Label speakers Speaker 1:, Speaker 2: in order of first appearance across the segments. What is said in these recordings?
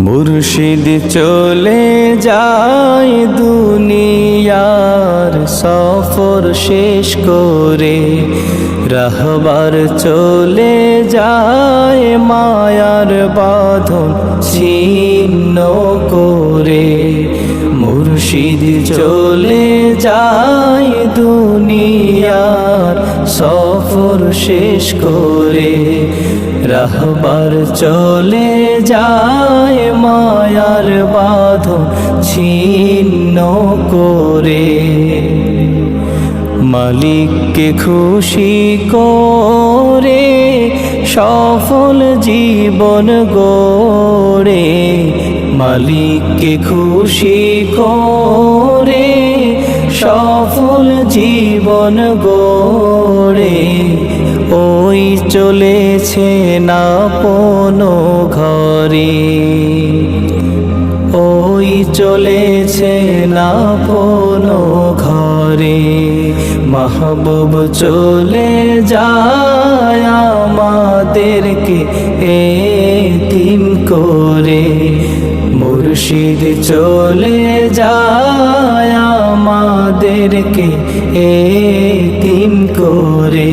Speaker 1: মুর্শিদ চলে যায় দুনিয়ার সফর শেষ করে। রাহবার চলে যায় মায়ার বাঁধন ছিন্ন করে। মুর্শিদ চলে যায় দুনিয়ার সফর শেষ করে। রাহবার চলে যায় মায়ার বাঁধন ছিন্ন করে। মালিককে খুশি করে সফল জীবন গড়ে। মালিককে খুশি করে সফল জীবন গড়ে। চলেছে না পনো ঘরে। ওই চলেছে না পনো ঘরে। মাহবুব চলে যায় আমাদেরকে এতিম করে। মুর্শিদ চলে যায় আমাদেরকে এতিম করে।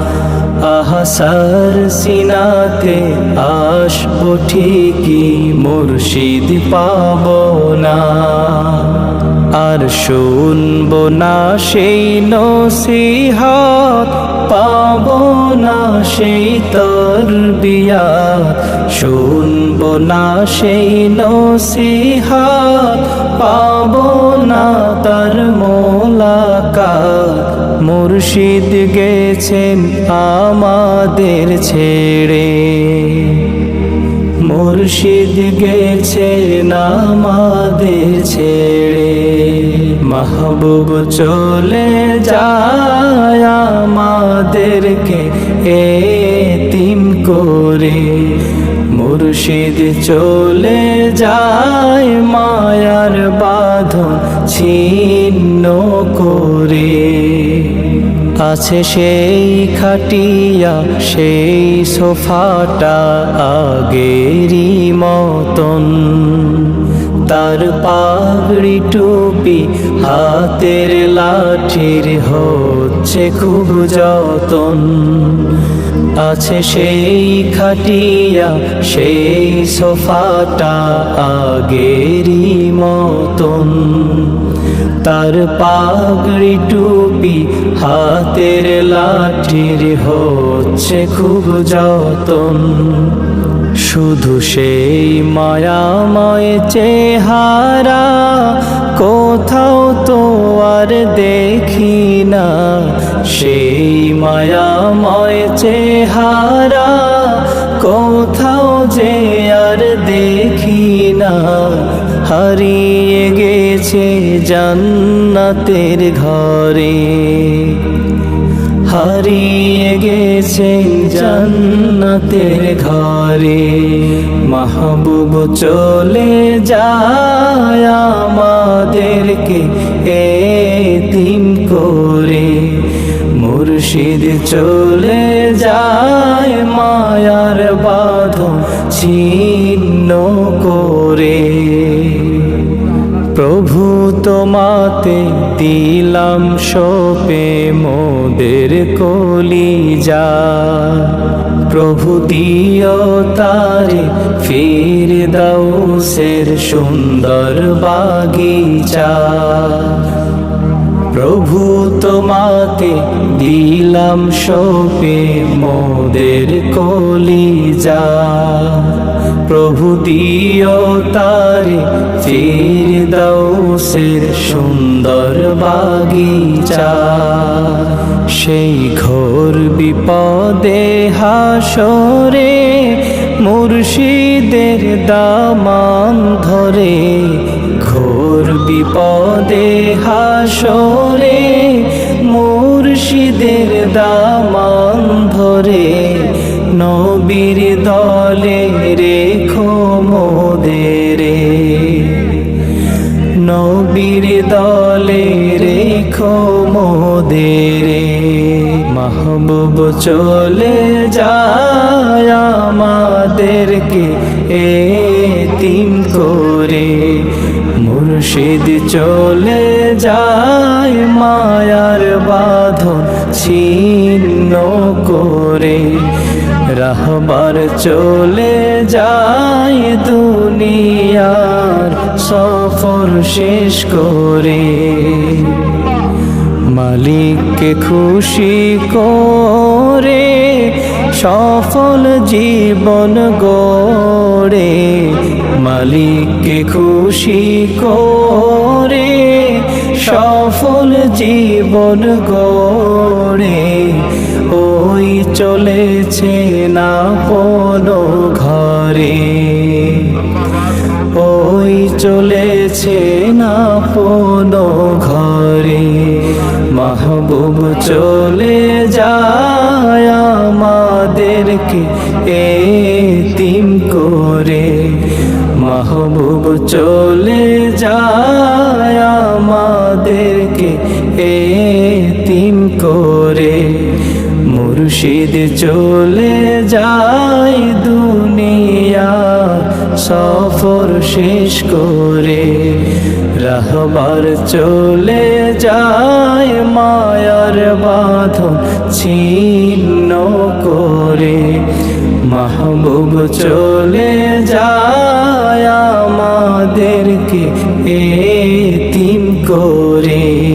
Speaker 1: আহাসার সিনাতে আসব ঠিকই, মুর্শিদ পাব না। আর শুনব না সেই নসিহাত, পাব না সেই তর বিয়া শুনব না সেই নসিহাত, পাব না তার মোলাকাত। মুর্শিদ গেছেন আমাদের ছেড়ে। মুর্শিদ গেছেন আমাদের ছেড়ে। মাহবুব চলে যায় আমাদেরকে এতিম করে। মুর্শিদ চলে যায় মায়ার বাঁধন ছিন্ন করে। আছে সেই খাটিয়া, সেই সোফাটা আগেরই মতন। তার পাগড়ি টুপি হাতের লাঠির হচ্ছে খুব যতন। আছে সেই খাটিয়া, সেই সোফাটা আগেরই মতন। তার পাগড়ি টুপি হাতের লাঠির হচ্ছে খুব যতন। শুধু সেই মায়াময় চেহারা, কোথাও তো আর দেখি না। সেই মায়াময় চেহারা কোথাও যে আর দেখি না। হারিয়ে গেছে জান্নাতের ঘরে। হারিয়ে গেছে জান্নাতের ঘরে। মাহবুব চলে যায় আমাদেরকে। মুর্শিদ চলে যায় মায়ার বাঁধন ছিন্ন করে। প্রভু তোমাতে দিলাম সোপে মোদের কলি যা প্রভু দিও তারে, ফির দাউসের সুন্দর বাগিচা। প্রভু তোমাতে দিলাম সোপে মোদের কলিজা। প্রভু দিও তারে, ফির দাউসের সুন্দর বাগিচা। সেই ঘোর বিপদে হাসরে, মুর্শিদের দামান ধরে বিপদে হাসরে মুর্শিদের দামান ধরে নবীর দলে রেখো মোদেরে। নবীর দলে রেখো মোদেরে। মাহবুব চলে যায় আমাদেরকে এতিম করে। মুর্শিদ চলে যায় মায়ার বাঁধন ছিন্ন করে। রাহবার চলে যায় দুনিয়ার সফর শেষ করে। মালিককে খুশি করে সফল জীবন গড়ে। মালিককে খুশি করে সফল জীবন গড়ে। ওই চলেছে না পনো ঘরে। ওই চলেছে না পনো ঘরে। মাহবুব চলে যায় এ এতিম করে। মাহবুব চলে যায় আমাদেরকে এতিম করে। মুর্শিদ চলে যায় দুনিয়া, সফর শেষ করে রাহবার চলে যায় মায়ার বাঁধন ছিন্ন করে। মাহবুব চলে যায় আমাদেরকে এতিম করে।